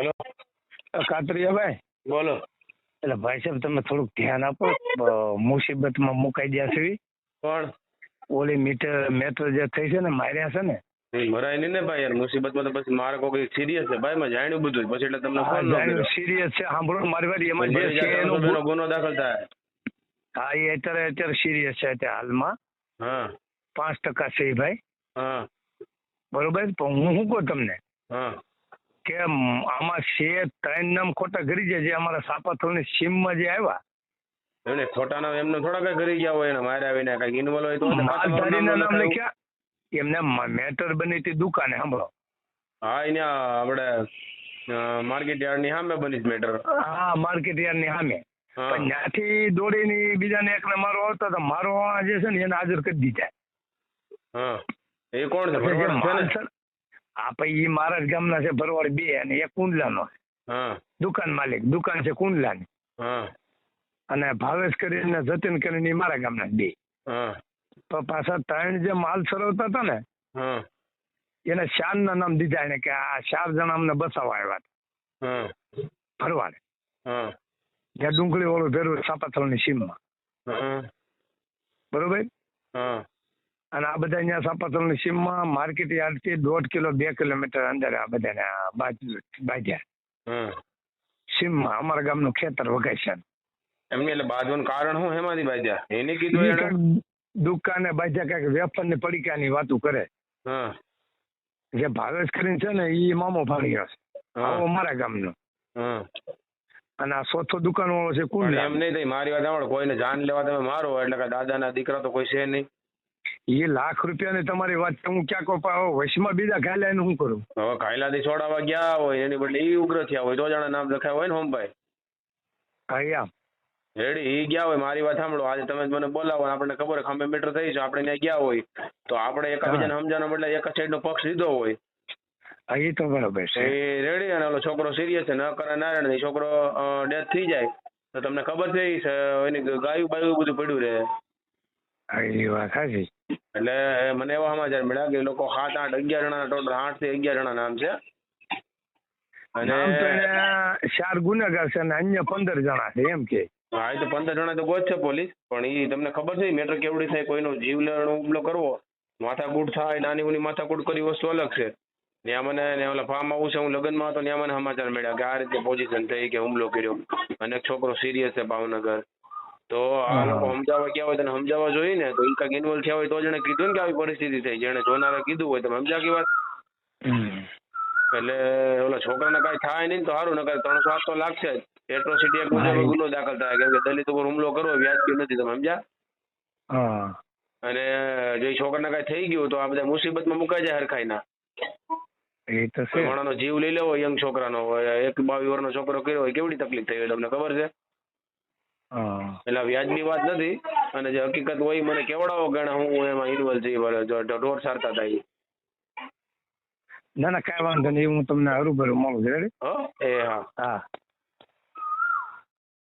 Hello. કાતરિયાભાઈ? બોલો. એટલે ભાઈ સાહેબ તમે થોડુંક ધ્યાન આપો. મુસીબતમાં મુકાઈ ગયા છે. પણ ઓલી મીટર મેટર જે થઈ છે ને માર્યા છે ને? મરાય નહીં ને ભાઈ યાર મુસીબતમાં તો પછી મારે કોઈ સિરિયસ છે. ભાઈ મેં જાણ્યું બધું પછી એટલે તમને ફોન ન સિરિયસ છે. સાંભળો મારી વાત એમાં જે છે એનું એનો ગુનો દાખલ થાય. હા એ અત્યારે અત્યારે સિરિયસ છે અત્યારે હાલમાં. હા. પાંચ ટકા છે ભાઈ. હા. બરોબર? પણ હું શું કહું તમને? હા. કે આમાં છે ત્રણ નામ ખોટા કરી છે જે અમારા સાપાથોની સીમમાં જે આવ્યા. એને ખોટાના એમને થોડા કઈ કરી ગયા હોય એને માર્યા વિના કઈ ઇન્વોલ્વ હોય તો માલધારીના નામ નામ લખ્યા એમને મેટર બની હતી દુકાને સાંભળો. હા એને આપણે માર્કેટ યાર્ડની સામે બની મેટર. હા માર્કેટ યાર્ડની સામે પણ ત્યાંથી દોડીને બીજાને એકને મારો આવતો તો મારો જે છે ને એને હાજર કરી દીધા. હા. એ કોણ છે? હા પછી ઈ મારા જ ગામના છે ભરવાડ બે અને એક કુંડલાનો છે. દુકાન માલિક દુકાન છે કુંડલાની. ની અને ભાવેશ કરીને જતીન કરીને મારા ગામના બે. તો પાછા ત્રણ જે માલ સરવતા હતા ને એને એને શાનના નામ દીધા એને કે આ ચાર જણા અમને બસાવવા આવ્યા હતા. ફરવાડે જ્યાં ડુંગળી વાળું ભેરું સાપાથળની સીમમાં. હા. બરોબર? હા. અને આ બધા અહીંયા સાપાથળની સીમમાં માર્કેટ યાર્ડથી દોઢ કિલો બે કિલોમીટર અંદર આ બધાને બાજ્યા સીમ સીમમાં અમારા ગામનું ખેતર વગાય છે એમની એટલે બાજવાનું કારણ શું હેમાંથી બાજ્યા એને કીધું એને દુકાને બાજ્યા કાંઈક વેફરની પડીકાની વાતો કરે. જે ભાવેશ કરીને છે ને એ મામો ભાણી છે. આવો અમારા ગામનો. અને આ ચોથો દુકાન વાળો છે કોણ એમ નહીં મારી વાત આવડે કોઈને જાન લેવા તમે મારો એટલે કે દાદાના દીકરા તો કોઈ છે નહીં. એ લાખ રૂપિયાની તમારી વાત હું ક્યાં કોઈ પાવ વશમાં બીજા ખાઈ એને શું કરું? હવે ખાયલાથી છોડાવવા ગયા હોય એની બદલે એ ઉગ્ર થયા હોય તો જણા નામ લખાય હોય ને હોમભાઈ. હા રેડી? એ ગયા હોય મારી વાત સાંભળો. આજે તમે મને બોલાવો આપણને ખબર હોય ખંભે મીટર થઈ છે. આપણે ત્યાં ગયા હોય તો આપણે એકબીજાને સમજાનો બદલે એક સાઈડ નો પક્ષ લીધો હોય. એ તો બરાબર છે. એ રેડી? અને ઓલો છોકરો સિરિયસ છે. ન કરે નારાયણ છોકરો ડેથ થઈ જાય. તો તમને ખબર છે એની ગાયું બાયું બધું પડ્યું રહે. એ વાત સાચી એટલે મને એવા સમાચાર મળ્યા કે એ લોકો સાત આઠ અગિયાર જણા ટોટલ આઠથી અગિયાર જણા નામ છે. અને ચાર ગુનેગાર છે અને અન્ય પંદર જણા છે એમ કે. હા એ તો પંદર જણા તો ગોત છે પોલીસ પણ ઈ તમને ખબર છે મેટર કેવડી થાય કોઈનો જીવ લેવાનો હુમલો કરવો માથાકૂટ થાય નાની ઉની માથાકૂટ કરી વસ્તુ અલગ છે. ત્યાં મને ઓલા ફાર્મ હાઉસ હું લગ્નમાં હતો ત્યાં મને સમાચાર મળ્યા કે આ રીતે પોઝિશન થઈ કે હુમલો કર્યો. અને એક છોકરો સિરિયસ છે ભાવનગર. તો આ લોકો સમજાવવા ગયા હોય તને સમજાવવા જોઈએ ને. તો કાંઈક ઇન્વોલ્વ થયા હોય તો જ એને કીધું ને કે આવી પરિસ્થિતિ થઈ. જેને જોનારે કીધું હોય તમે સમજ્યા કે વાત? એટલે ઓલા છોકરાને કાંઈ થાય નહીં તો સારું નકર ત્રણસો આઠ તો લાગશે જ એટ્રોસિટી એક મુજબ ગુનો દાખલ થાય. કેમ કે દલિત ઉપર હુમલો કરવો વ્યાજબી નથી તમે સમજ્યા? અને જો છોકરાને કાંઈ થઈ ગયું તો આ બધા મુસીબતમાં મુકાઈ જાય હરખાઈના એ તો છે. જીવ લઈ લેવો યંગ છોકરાનો. એક બાવીસ વર્ષનો છોકરો કર્યો હોય કેવડી તકલીફ થઈ હોય તમને ખબર છે? એટલે વ્યાજની વાત નથી અને જે હકીકત હોય મને કેવડાવો ગણા હું એમાં ઇન્વોલ્વ થઈ જો ઢોર સારતા થાય ના ના કાંઈ વાંધો નહીં હું તમને હરુભરું મળું છું રેડી હો? એ હા. હા.